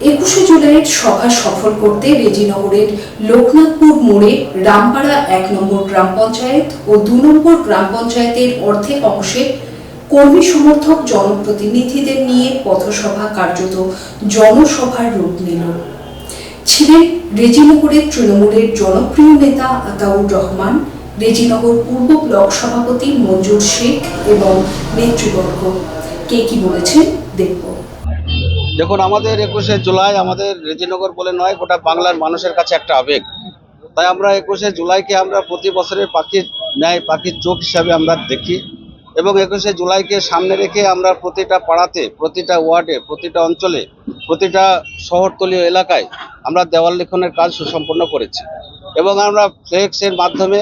একুশে জুলাইয়ের সভা সফল করতে রেজিনগরের লোকনাথপুর মোড়ে রামপাড়া এক নম্বর গ্রাম পঞ্চায়েত ও দু নম্বর গ্রাম পঞ্চায়েতের অর্ধেক অংশে কর্মী সমর্থক জনপ্রতিনিধিদের নিয়ে পথসভা কার্যত জনসভার রূপ নিল। ছিলেন রেজিনগরের তৃণমূলের জনপ্রিয় নেতা আতাউর রহমান, রেজিনগর পূর্ব ব্লক সভাপতি মঞ্জুর শেখ এবং নেতৃবর্গ। কে কি বলেছেন, দেখব। দেখুন, আমাদের একুশে জুলাই আমাদের রেজিনগর বলে নয়, গোটা বাংলার মানুষের কাছে একটা আবেগ। তাই আমরা একুশে জুলাইকে আমরা প্রতি বছরের পাখির ন্যায়, পাখির চোখ হিসাবে আমরা দেখি এবং একুশে জুলাইকে সামনে রেখে আমরা প্রতিটা পাড়াতে, প্রতিটা ওয়ার্ডে, প্রতিটা অঞ্চলে, প্রতিটা শহরতলীয় এলাকায় আমরা দেওয়াল লিখনের কাজ সুসম্পন্ন করেছি এবং আমরা ফ্লেক্সের মাধ্যমে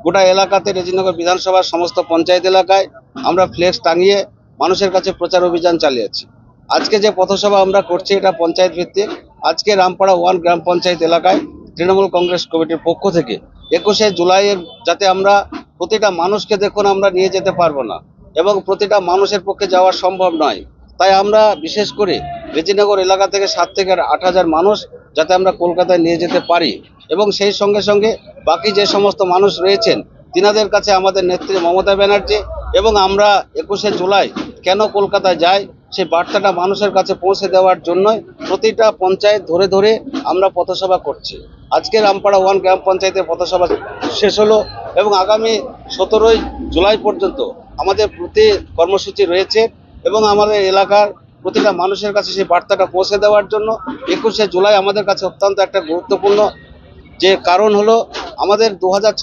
গোটা এলাকাতে রেজিনগর বিধানসভার সমস্ত পঞ্চায়েত এলাকায় আমরা ফ্লেক্স টাঙিয়ে মানুষের কাছে প্রচার অভিযান চালিয়েছি। আজকে যে পথসভা আমরা করছি এটা পঞ্চায়েত ভিত্তিক, আজকে রামপাড়া ওয়ান গ্রাম পঞ্চায়েত এলাকায় তৃণমূল কংগ্রেস কমিটির পক্ষ থেকে একুশে জুলাইয়ের যাতে আমরা প্রতিটা মানুষকে দেখুন আমরা নিয়ে যেতে পারব না এবং প্রতিটা মানুষের পক্ষে যাওয়া সম্ভব নয়। তাই আমরা বিশেষ করে রেজিনগর এলাকা থেকে সাত থেকে আট হাজার মানুষ যাতে আমরা কলকাতায় নিয়ে যেতে পারি এবং সেই সঙ্গে সঙ্গে বাকি যে সমস্ত মানুষ রয়েছেন, তিনাদের কাছে আমাদের নেত্রী মমতা ব্যানার্জি এবং আমরা একুশে জুলাই কেন কলকাতায় যাই সেই বার্তাটা মানুষের কাছে পৌঁছে দেওয়ার জন্যই প্রতিটা পঞ্চায়েত ধরে ধরে আমরা পথসভা করছি। আজকে রামপাড়া ওয়ান গ্রাম পঞ্চায়েতে পথসভা শেষ হলো এবং আগামী সতেরোই জুলাই পর্যন্ত আমাদের প্রতি কর্মসূচি রয়েছে এবং আমাদের এলাকার প্রতিটা মানুষের কাছে সেই বার্তাটা পৌঁছে দেওয়ার জন্য একুশে জুলাই আমাদের কাছে অত্যন্ত একটা গুরুত্বপূর্ণ যে কারণ হলো আমাদের দু হাজার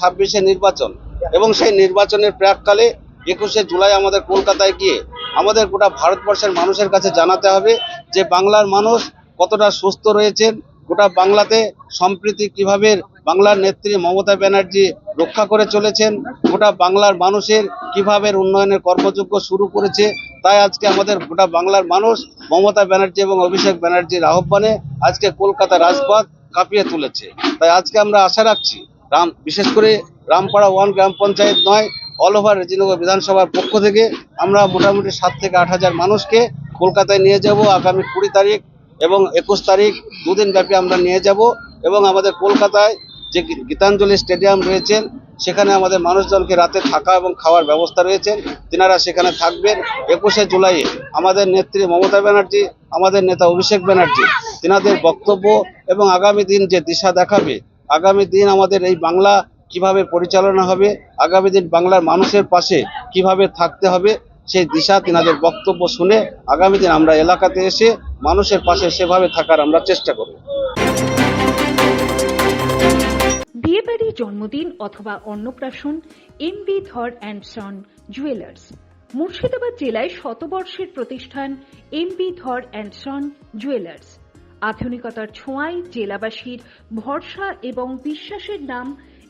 নির্বাচন এবং সেই নির্বাচনের প্রাককালে একুশে জুলাই আমাদের কলকাতায় গিয়ে আমাদের গোটা ভারতবর্ষের মানুষের কাছে জানাতে হবে যে বাংলার মানুষ কতটা সুস্থ রয়েছেন, গোটা বাংলাতে সম্প্রীতি কীভাবে বাংলার নেত্রী মমতা ব্যানার্জি রক্ষা করে চলেছেন, গোটা বাংলার মানুষের কীভাবে উন্নয়নের কর্মযোগ্য শুরু করেছে, তাই আজকে আমাদের গোটা বাংলার মানুষ মমতা ব্যানার্জি এবং অভিষেক ব্যানার্জির আহ্বানে আজকে কলকাতা রাজপথ কাঁপিয়ে তুলেছে। তাই আজকে আমরা আশা রাখছি রাম, বিশেষ করে রামপাড়া ওয়ান গ্রাম পঞ্চায়েত নয় অল ওভার রেজিনগর বিধানসভার পক্ষ থেকে আমরা মোটামুটি সাত থেকে আট হাজার মানুষকে কলকাতায় নিয়ে যাব আগামী কুড়ি তারিখ এবং একুশ তারিখ দুদিন ব্যাপী আমরা নিয়ে যাব এবং আমাদের কলকাতায় যে গীতাঞ্জলি স্টেডিয়াম রয়েছেন সেখানে আমাদের মানুষজনকে রাতে থাকা এবং খাওয়ার ব্যবস্থা রয়েছে। তিনারা সেখানে থাকবেন। একুশে জুলাই আমাদের নেত্রী মমতা ব্যানার্জি, আমাদের নেতা অভিষেক ব্যানার্জি, তিনাদের বক্তব্য এবং আগামী দিন যে দিশা দেখাবে, আগামী দিন আমাদের এই বাংলা কীভাবে পরিচালনা হবে, আগামী দিন বাংলার মানুষের পাশে কীভাবে থাকতে হবে, সেই দিশা তিনাদের বক্তব্য শুনে আগামী দিন আমরা এলাকাতে এসে মানুষের পাশে সেভাবে থাকার আমরা চেষ্টা করব। বিয়েবাড়ি জন্মদিন অথবা অন্নপ্রাশন M B Dhar and son jewellers. Murshidabad জেলায় শতবর্ষের প্রতিষ্ঠান M B Dhar and son jewellers. আধুনিকতার ছোঁয়ায় জেলাবাসীর ভরসা এবং বিশ্বাসের নাম